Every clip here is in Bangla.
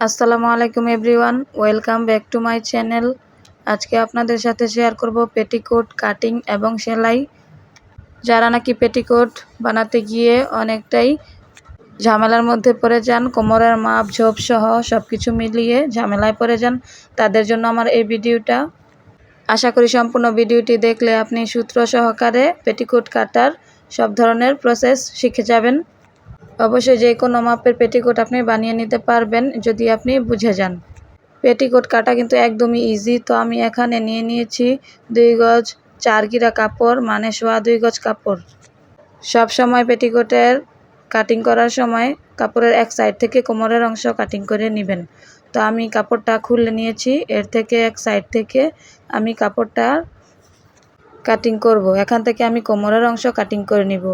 আসসালামু আলাইকুম everyone, welcome back to my channel. আজকে আপনাদের সাথে শেয়ার করব পেটিকোট কাটিং এবং সেলাই। যারা নাকি পেটিকোট বানাতে গিয়ে অনেকটাই ঝামেলার মধ্যে পড়ে যান, কোমরের মাপ, ঝোপ সহ সব কিছু মিলিয়ে ঝামেলায় পড়ে যান, তাদের জন্য আমার এই ভিডিওটা। আশা করি সম্পূর্ণ ভিডিওটি দেখলে আপনি সূত্র সহকারে পেটিকোট কাটার সব ধরনের প্রসেস শিখে যাবেন। অবশ্যই যে কোনো মাপের পেটিকোট আপনি বানিয়ে নিতে পারবেন যদি আপনি বুঝে যান। পেটিকোট কাটা কিন্তু একদমই ইজি তো আমি এখানে নিয়ে নিয়েছি দুই গজ চার গিরা কাপড় মানে সোয়া দুই গজ কাপড়। সব সময় পেটিকোটের কাটিং করার সময় কাপড়ের এক সাইড থেকে কোমরের অংশ কাটিং করে নেবেন। তো আমি কাপড়টা খুলে নিয়েছি, এর থেকে এক সাইড থেকে আমি কাপড়টা কাটিং করব। এখান থেকে আমি কোমরের অংশ কাটিং করে নিব।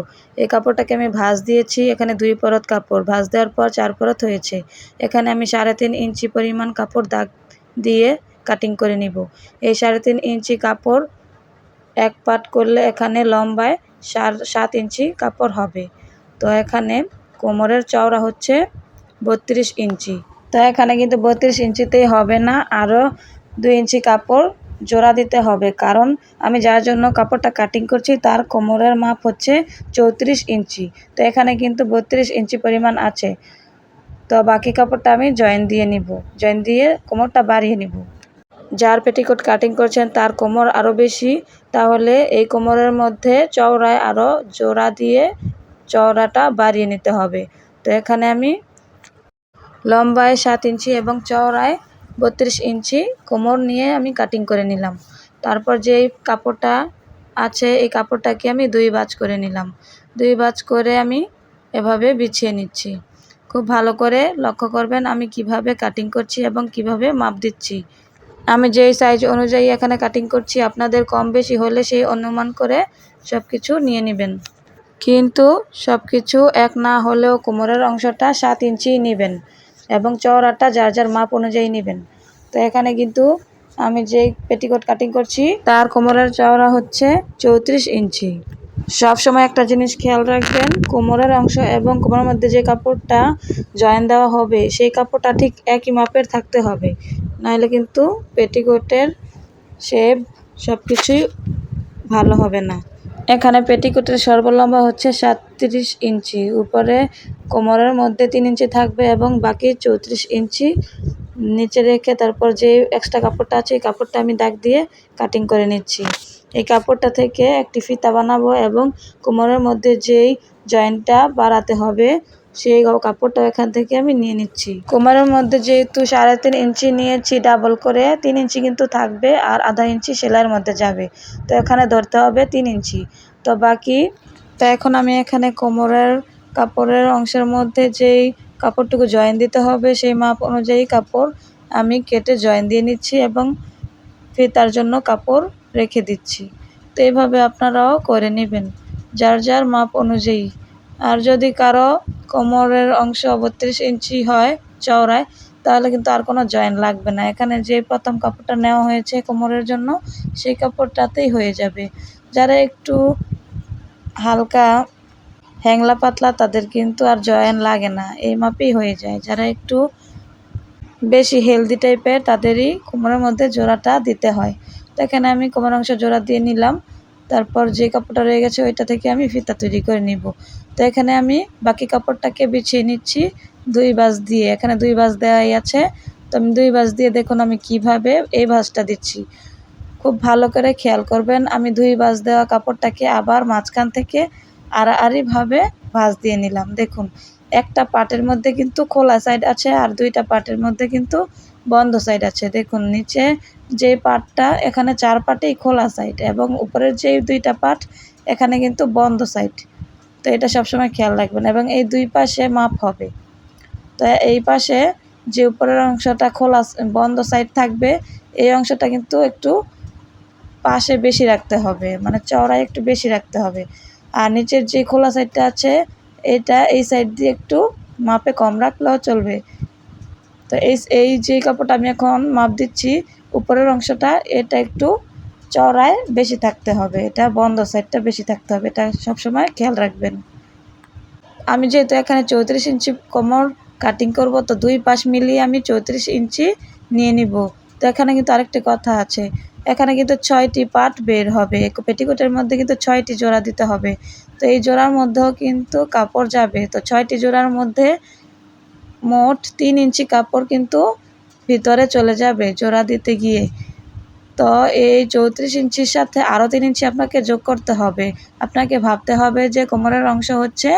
এই কাপড়টাকে আমি ভাঁজ দিয়েছি, এখানে দুই পরত কাপড়। ভাঁজ দেওয়ার পর চার পরত হয়েছে। এখানে আমি সাড়ে তিন ইঞ্চি পরিমাণ কাপড় দাগ দিয়ে কাটিং করে নিব। এই সাড়ে তিন ইঞ্চি কাপড় এক পাট করলে এখানে লম্বায় সাত ইঞ্চি কাপড় হবে। তো এখানে কোমরের চওড়া হচ্ছে বত্রিশ ইঞ্চি। তো এখানে কিন্তু বত্রিশ ইঞ্চিতেই হবে না, আরও দুই ইঞ্চি কাপড় জোড়া দিতে হবে। কারণ আমি যার জন্য কাপড়টা কাটিং করছি, তার কোমরের মাপ হচ্ছে চৌত্রিশ ইঞ্চি। তো এখানে কিন্তু বত্রিশ ইঞ্চি পরিমাণ আছে। তো বাকি কাপড়টা আমি জয়েন দিয়ে নিব। জয়েন দিয়ে কোমরটা বাড়িয়ে নিব। যার পেটিকোট কাটিং করছেন, তার কোমর আরও বেশি। তাহলে এই কোমরের মধ্যে চওড়ায় আরও জোড়া দিয়ে চওড়াটা বাড়িয়ে নিতে হবে। তো এখানে আমি লম্বায় সাত ইঞ্চি এবং চওড়ায় বত্রিশ ইঞ্চি কোমর নিয়ে আমি কাটিং করে নিলাম। তারপর যে কাপড়টা আছে, এই কাপড়টাকে আমি দুই বাজ করে নিলাম। দুই বাজ করে আমি এভাবে বিছিয়ে নিচ্ছি। খুব ভালো করে লক্ষ্য করবেন আমি কীভাবে কাটিং করছি এবং কীভাবে মাপ দিচ্ছি। আমি যেই সাইজ অনুযায়ী এখানে কাটিং করছি, আপনাদের কম বেশি হলে সেই অনুমান করে সব কিছু নিয়ে নেবেন। কিন্তু সব কিছু এক না হলেও কোমরের অংশটা সাত ইঞ্চি নেবেন এবং চওড়াটা যার যার মাপ অনুযায়ী নেবেন। তো এখানে কিন্তু আমি যে পেটিকোট কাটিং করছি, তার কোমরের চওড়া হচ্ছে চৌত্রিশ ইঞ্চি। সব সময় একটা জিনিস খেয়াল রাখবেন, কোমরের অংশ এবং কোমরের মধ্যে যে কাপড়টা জয়েন দেওয়া হবে, সেই কাপড়টা ঠিক একই মাপের থাকতে হবে। নাহলে কিন্তু পেটিকোটের শেপ সব কিছুই ভালো হবে না। এখানে পেটিকোটের সর্বলম্বা হচ্ছে সাতত্রিশ ইঞ্চি, উপরে কোমরের মধ্যে তিন ইঞ্চি থাকবে এবং বাকি চৌত্রিশ ইঞ্চি নিচে রেখে তারপর যে এক্সট্রা কাপড়টা আছে, এই কাপড়টা আমি দাগ দিয়ে কাটিং করে নিচ্ছি। এই কাপড়টা থেকে একটি ফিতা বানাবো এবং কোমরের মধ্যে যেই জয়েন্টটা বাড়াতে হবে, সেই কাপড়টা এখান থেকে আমি নিয়ে নিচ্ছি। কোমরের মধ্যে যেহেতু সাড়ে তিন ইঞ্চি নিয়েছি ডাবল করে, তিন ইঞ্চি কিন্তু থাকবে আর আধা ইঞ্চি সেলাইয়ের মধ্যে যাবে। তো এখানে ধরতে হবে তিন ইঞ্চি। তো বাকি, তো এখন আমি এখানে কোমরের কাপড়ের অংশের মধ্যে যেই কাপড়টুকু জয়েন দিতে হবে সেই মাপ অনুযায়ী কাপড় আমি কেটে জয়েন দিয়ে নিচ্ছি এবং ফিতার জন্য কাপড় রেখে দিচ্ছি। তো এইভাবে আপনারাও করে নেবেন। যার যার মাপ অনুযায়ী। আর যদি কারও কোমরের অংশ বত্রিশ ইঞ্চি হয় চওড়ায়, তাহলে কিন্তু আর কোনো জয়েন লাগবে না। এখানে যে প্রথম কাপড়টা নেওয়া হয়েছে কোমরের জন্য, সেই কাপড়টাতেই হয়ে যাবে। যারা একটু হালকা হ্যাংলা পাতলা তাদের কিন্তু আর জয়েন লাগে না। এই মাপেই হয়ে যায়। যারা একটু বেশি হেলদি টাইপের তাদেরই কোমরের মধ্যে জোড়াটা দিতে হয়। তো এখানে আমি কোমর অংশ জোড়া দিয়ে নিলাম। তারপর যে কাপড়টা রয়ে গেছে, ওইটা থেকে আমি ফিতা তৈরি করে নিব। তো এখানে আমি বাকি কাপড়টাকে বিছিয়ে নিচ্ছি দুই বাস দিয়ে। এখানে দুই বাস দেওয়াই আছে। তো আমি দুই বাস দিয়ে দেখুন আমি কীভাবে এই ভাঁজটা দিচ্ছি। খুব ভালো করে খেয়াল করবেন, আমি দুই বাস দেওয়া কাপড়টাকে আবার মাঝখান থেকে আড়াআড়িভাবে ভাঁজ দিয়ে নিলাম। দেখুন, একটা পাটের মধ্যে কিন্তু খোলা সাইড আছে আর দুইটা পাটের মধ্যে কিন্তু বন্ধ সাইড আছে। দেখুন, নিচে যে পাটটা, এখানে চার পাটেই খোলা সাইড এবং উপরের যে দুইটা পাট, এখানে কিন্তু বন্ধ সাইড তো এটা সবসময় খেয়াল রাখবেন এবং এই দুই পাশে মাপ হবে। তো এই পাশে যে উপরের অংশটা খোলা বন্ধ সাইড থাকবে, এই অংশটা কিন্তু একটু পাশে বেশি রাখতে হবে। মানে চওড়ায় একটু বেশি রাখতে হবে। আর নিচের যে খোলা সাইডটা আছে, এটা এই সাইড দিয়ে একটু মাপে কম রাখলেও চলবে। তো এই এই যে কাপড়টা আমি এখন মাপ দিচ্ছি, উপরের অংশটা এটা একটু চড়ায় বেশি থাকতে হবে। এটা বন্ধ সাইডটা বেশি থাকতে হবে। এটা সবসময় খেয়াল রাখবেন। আমি যেহেতু এখানে চৌত্রিশ ইঞ্চি কোমর কাটিং করব, তো দুই পাশ মিলিয়ে আমি চৌত্রিশ ইঞ্চি নিয়ে নিব। তো এখানে কিন্তু আরেকটি কথা আছে। এখানে কিন্তু ছয়টি পার্ট বের হবে। পেটিকোটের মধ্যে কিন্তু ছয়টি জোড়া দিতে হবে। তো এই জোড়ার মধ্যেও কিন্তু কাপড় যাবে। তো ছয়টি জোড়ার মধ্যে মোট তিন ইঞ্চি কাপড় কিন্তু ভিতরে চলে যাবে জোড়া দিতে গিয়ে। তো এই চৌত্রিশ ইঞ্চির সাথে আরও তিন ইঞ্চি আপনাকে যোগ করতে হবে। আপনাকে ভাবতে হবে যে কোমরের অংশ হচ্ছে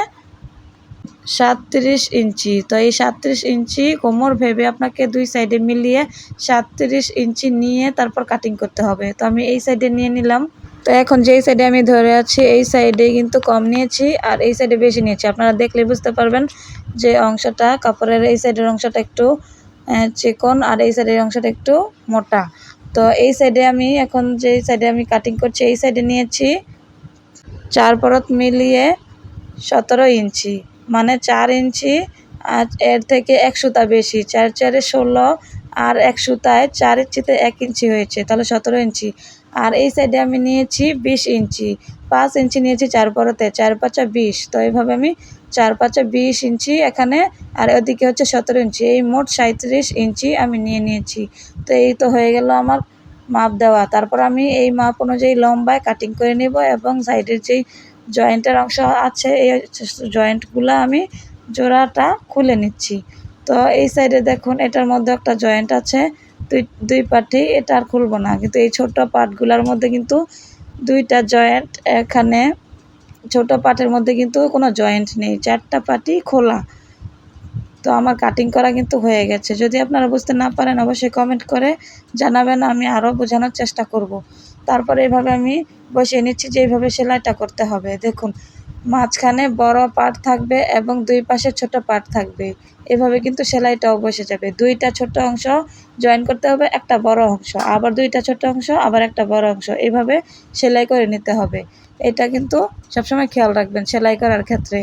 সাতত্রিশ ইঞ্চি। তো এই সাতত্রিশ ইঞ্চি কোমর ভেবে আপনাকে দুই সাইডে মিলিয়ে সাতত্রিশ ইঞ্চি নিয়ে তারপর কাটিং করতে হবে। তো আমি এই সাইডে নিয়ে নিলাম। তো এখন যেই সাইডে আমি ধরে আছি, এই সাইডে কিন্তু কম নিয়েছি আর এই সাইডে বেশি নিয়েছি। আপনারা দেখলে বুঝতে পারবেন যে অংশটা কাপড়ের এই সাইডের অংশটা একটু চিকন আর এই সাইডের অংশটা একটু মোটা। তো এই সাইডে আমি এখন যে সাইডে আমি কাটিং করছি, এই সাইডে নিয়েছি চার পরত মিলিয়ে সতেরো ইঞ্চি। মানে চার ইঞ্চি আর এর থেকে এক সুতা বেশি। চার চারে ষোলো আর এক সুতায় চার ইঞ্চিতে এক ইঞ্চি হয়েছে, তাহলে সতেরো ইঞ্চি। আর এই সাইডে আমি নিয়েছি বিশ ইঞ্চি। পাঁচ ইঞ্চি নিয়েছি চার পরতে, চার পাঁচা বিশ। তো এইভাবে আমি চার পাঁচা বিশ ইঞ্চি এখানে আর ওদিকে হচ্ছে সতেরো ইঞ্চি। এই মোট সাঁত্রিশ ইঞ্চি আমি নিয়ে নিয়েছি। তো এই তো হয়ে গেল আমার মাপ দেওয়া। তারপর আমি এই মাপ অনুযায়ী লম্বায় কাটিং করে নেব এবং সাইডের যেই জয়েন্টের অংশ আছে, এই জয়েন্টগুলো আমি জোড়াটা খুলে নিচ্ছি। তো এই সাইডে দেখুন, এটার মধ্যে একটা জয়েন্ট আছে, দুই দুই পার্টি এটা আর খুলবো না। কিন্তু এই ছোট পার্টগুলোর মধ্যে কিন্তু দুইটা জয়েন্ট এখানে ছোট পার্টের মধ্যে কিন্তু কোনো জয়েন্ট নেই, চারটা পার্টি খোলা। তো আমার কাটিং করা কিন্তু হয়ে গেছে। যদি আপনারা বুঝতে না পারেন, অবশ্যই কমেন্ট করে জানাবেন, আমি আরও বোঝানোর চেষ্টা করব। তারপরে এভাবে আমি বসিয়ে নিচ্ছি যে এইভাবে সেলাইটা করতে হবে। দেখুন, মাঝখানে বড় পার্ট থাকবে এবং দুই পাশে ছোট পার্ট থাকবে। এভাবে কিন্তু সেলাইটাও বসে যাবে। দুইটা ছোট অংশ জয়েন করতে হবে, একটা বড় অংশ। আবার দুইটা ছোট অংশ, আবার একটা বড় অংশ। এভাবে সেলাই করে নিতে হবে। এটা কিন্তু সবসময় খেয়াল রাখবেন সেলাই করার ক্ষেত্রে।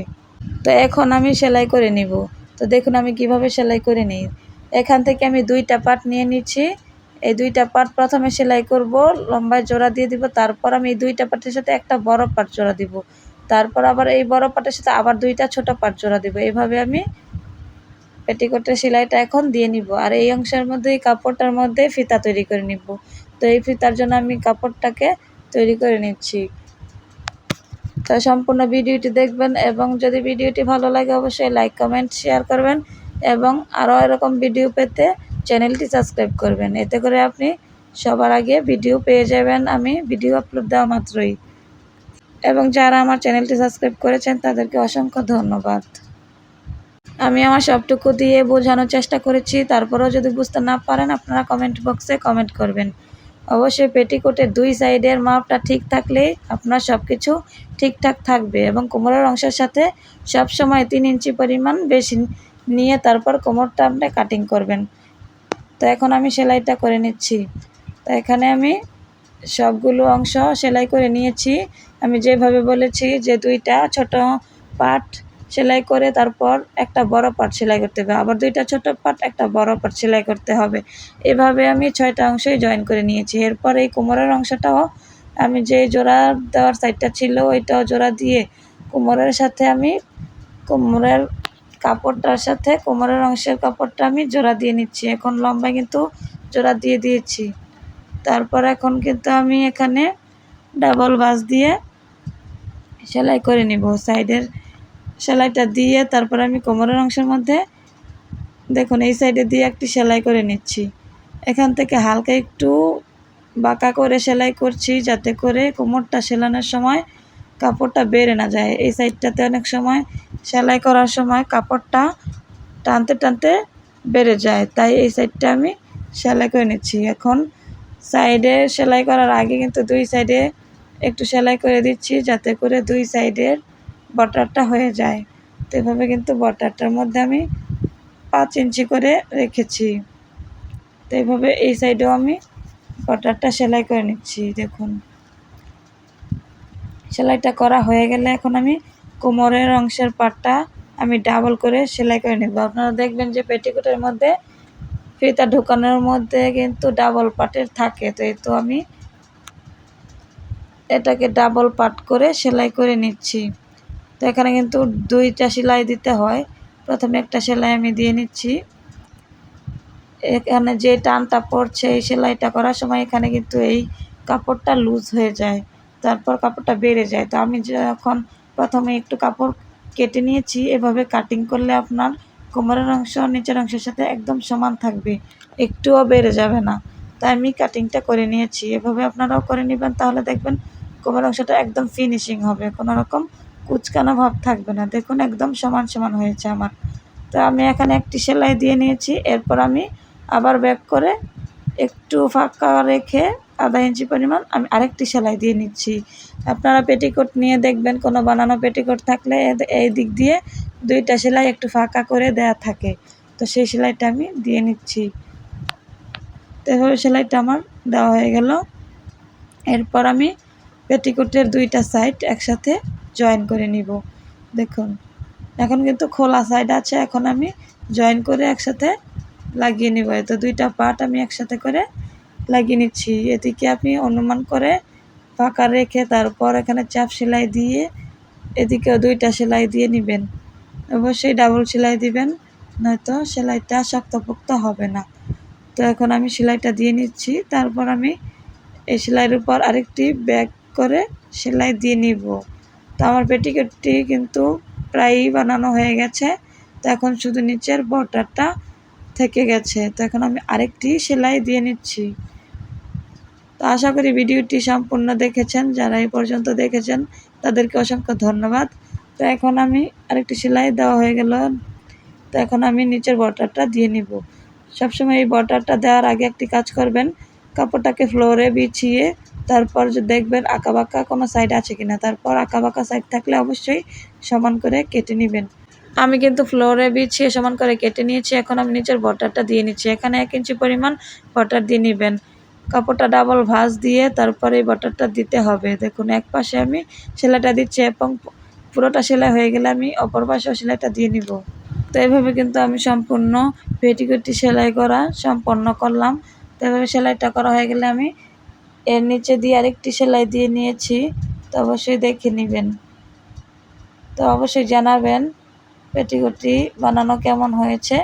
তো এখন আমি সেলাই করে নিব। তো দেখুন আমি কীভাবে সেলাই করে নিই। এখান থেকে আমি দুইটা পার্ট নিয়ে নিচ্ছি। এই দুইটা পার্ট প্রথমে সেলাই করব, লম্বায় জোড়া দিয়ে দিব, তারপর আমি এই দুইটা পার্টের সাথে একটা বড় পার্ট জোড়া দিব। তারপর আবার এই বড় পার্টের সাথে আবার দুইটা ছোট পার্ট জোড়া দিব। এইভাবে আমি পেটিকোটের সেলাইটা এখন দিয়ে নিব। আর এই অংশের মধ্যে এই কাপড়টার মধ্যে ফিতা তৈরি করে নিব। তো এই ফিতার জন্য আমি কাপড়টাকে তৈরি করে নিচ্ছি। তো সম্পূর্ণ ভিডিওটি দেখবেন এবং যদি ভিডিওটি ভালো লাগে অবশ্যই লাইক কমেন্ট শেয়ার করবেন এবং আরও এরকম ভিডিও পেতে চ্যানেলটি সাবস্ক্রাইব করবেন। এতে করে আপনি সবার আগে ভিডিও পেয়ে যাবেন। আমি ভিডিও আপলোড দেওয়া মাত্রই। এবং যারা আমার চ্যানেলটি সাবস্ক্রাইব করেছেন, তাদেরকে অসংখ্য ধন্যবাদ। আমি আমার সবটুকু দিয়ে বোঝানোর চেষ্টা করেছি। তারপরেও যদি বুঝতে না পারেন, আপনারা কমেন্ট বক্সে কমেন্ট করবেন। অবশ্যই পেটিকোটের দুই সাইডের মাপটা ঠিক থাকলেই আপনার সব কিছু ঠিকঠাক থাকবে এবং কোমরের অংশের সাথে সব সময় তিন ইঞ্চি পরিমাণ বেশি নিয়ে তারপর কোমরটা আপনি কাটিং করবেন। তো এখন আমি সেলাইটা করে নিচ্ছি। তো এখানে আমি সবগুলো অংশ সেলাই করে নিয়েছি। আমি যেভাবে বলেছি যে দুইটা ছোট পাট সেলাই করে তারপর একটা বড় পাট সেলাই করতে হবে। আবার দুইটা ছোট পাট, একটা বড় পাট সেলাই করতে হবে। এভাবে আমি ছয়টা অংশই জয়েন করে নিয়েছি। এরপর এই কোমরের অংশটাও আমি যে জোড়া দেওয়ার সাইডটা ছিল, ওইটাও জোড়া দিয়ে কোমরের সাথে আমি কোমরের কাপড়টার সাথে কোমরের অংশের কাপড়টা আমি জোড়া দিয়ে নিচ্ছি। এখন লম্বা কিন্তু জোড়া দিয়ে দিয়েছি। তারপর এখন কিন্তু আমি এখানে ডাবল বাস দিয়ে সেলাই করে নিব। সাইডের সেলাইটা দিয়ে তারপর আমি কোমরের অংশের মধ্যে দেখুন, এই সাইডে দিয়ে একটি সেলাই করে নিচ্ছি। এখান থেকে হালকা একটু বাঁকা করে সেলাই করছি যাতে করে কোমরটা সেলানোর সময় কাপড়টা বেড়ে না যায়। এই সাইডটাতে অনেক সময় সেলাই করার সময় কাপড়টা টানতে টানতে বেড়ে যায়। তাই এই সাইডটা আমি সেলাই করে নিচ্ছি। এখন সাইডে সেলাই করার আগে কিন্তু দুই সাইডে একটু সেলাই করে দিচ্ছি যাতে করে দুই সাইডের বটারটা হয়ে যায়। তো এভাবে কিন্তু বটারটার মধ্যে আমি পাঁচ ইঞ্চি করে রেখেছি। তো এইভাবে এই সাইডেও আমি বটারটা সেলাই করে নিচ্ছি। দেখুন। সেলাইটা করা হয়ে গেলে এখন আমি কোমরের অংশের পাটটা আমি ডাবল করে সেলাই করে নেব। আপনারা দেখবেন যে পেটিকোটের মধ্যে ফিতা ঢুকানোর মধ্যে কিন্তু ডাবল পাটের থাকে। তো এই তো আমি এটাকে ডাবল পাট করে সেলাই করে নিচ্ছি। তো এখানে কিন্তু দুইটা সেলাই দিতে হয়। প্রথমে একটা সেলাই আমি দিয়ে নিচ্ছি। এখানে যে টানটা পড়ছে এই সেলাইটা করার সময় এখানে কিন্তু এই কাপড়টা লুজ হয়ে যায়। তারপর কাপড়টা বেড়ে যায়। তো আমি যখন প্রথমে একটু কাপড় কেটে নিয়েছি। এভাবে কাটিং করলে আপনার কোমরের অংশ নিচের অংশের সাথে একদম সমান থাকবে। একটুও বেড়ে যাবে না। তাই আমি কাটিংটা করে নিয়েছি। এভাবে আপনারাও করে নেবেন, তাহলে দেখবেন কোমরের অংশটা একদম ফিনিশিং হবে। কোনো রকম কুচকানো ভাব থাকবে না। দেখুন, একদম সমান সমান হয়েছে আমার। তো আমি এখানে একটি সেলাই দিয়ে নিয়েছি। এরপর আমি আবার ব্যাক করে একটু ফাঁকা রেখে আধা ইঞ্চি পরিমাণ, আমি আরেকটি সেলাই দিয়ে নিচ্ছি। আপনারা পেটিকোট নিয়ে দেখবেন, কোনো বানানো পেটিকোট থাকলে এই দিক দিয়ে দুইটা সেলাই একটু ফাঁকা করে দেয়া থাকে। তো সেই সেলাইটা আমি দিয়ে নিচ্ছি। তো এভাবে সেলাইটা আমার দেওয়া হয়ে গেল। এরপর আমি পেটিকোটের দুইটা সাইড একসাথে জয়েন করে নিব। দেখুন, এখন কিন্তু খোলা সাইড আছে, এখন আমি জয়েন করে একসাথে লাগিয়ে নিব। তো দুইটা পার্ট আমি একসাথে করে লাগিয়ে নিচ্ছি। এদিকে আপনি অনুমান করে ফাঁকা রেখে তারপর এখানে চাপ সেলাই দিয়ে এদিকে দুইটা সেলাই দিয়ে নেবেন। অবশ্যই ডাবল সেলাই দিবেন, নয়তো সেলাইটা শক্তপোক্ত হবে না। তো এখন আমি সেলাইটা দিয়ে নিচ্ছি, তারপর আমি এই সেলাইয়ের উপর আরেকটি ব্যাক করে সেলাই দিয়ে নিব। তো আমার পেটিকোটটি কিন্তু প্রায়ই বানানো হয়ে গেছে, তো এখন শুধু নিচের বর্ডারটা থেকে গেছে। তো এখন আমি আরেকটি সেলাই দিয়ে নিচ্ছি। তো আশা করি ভিডিওটি সম্পূর্ণ দেখেছেন। যারা এই পর্যন্ত দেখেছেন, তাদেরকে অসংখ্য ধন্যবাদ। তো এখন আমি আরেকটি সেলাই দেওয়া হয়ে গেল। তো এখন আমি নিচের বর্ডারটা দিয়ে নিব। সবসময় এই বর্ডারটা দেওয়ার আগে একটি কাজ করবেন। কাপড়টাকে ফ্লোরে বিছিয়ে তারপর দেখবেন আঁকাবাঁকা কোনো সাইড আছে কিনা, তারপর আঁকাবাঁকা সাইড থাকলে অবশ্যই সমান করে কেটে নেবেন। আমি কিন্তু ফ্লোরে বিছিয়ে সমান করে কেটে নিয়েছি। এখন আমি নিচের বর্ডারটা দিয়ে নিচ্ছি। এখানে এক ইঞ্চি পরিমাণ বর্ডার দিয়ে নেবেন। কাপড়টা ডাবল ভাঁজ দিয়ে তারপরে বর্ডারটা দিতে হবে। দেখুন, এক পাশে আমি সেলাইটা দিচ্ছি এবং পুরোটা সেলাই হয়ে গেলে আমি অপর পাশেও সেলাইটা দিয়ে নিব। তো এভাবে কিন্তু আমি সম্পূর্ণ পেটিকুটি সেলাই করা সম্পন্ন করলাম। তো এভাবে সেলাইটা করা হয়ে গেলে আমি এর নিচে দিয়ে আরেকটি সেলাই দিয়ে নিয়েছি। তো অবশ্যই দেখে নেবেন। তো অবশ্যই জানাবেন পেটিকুটি বানানো কেমন হয়েছে।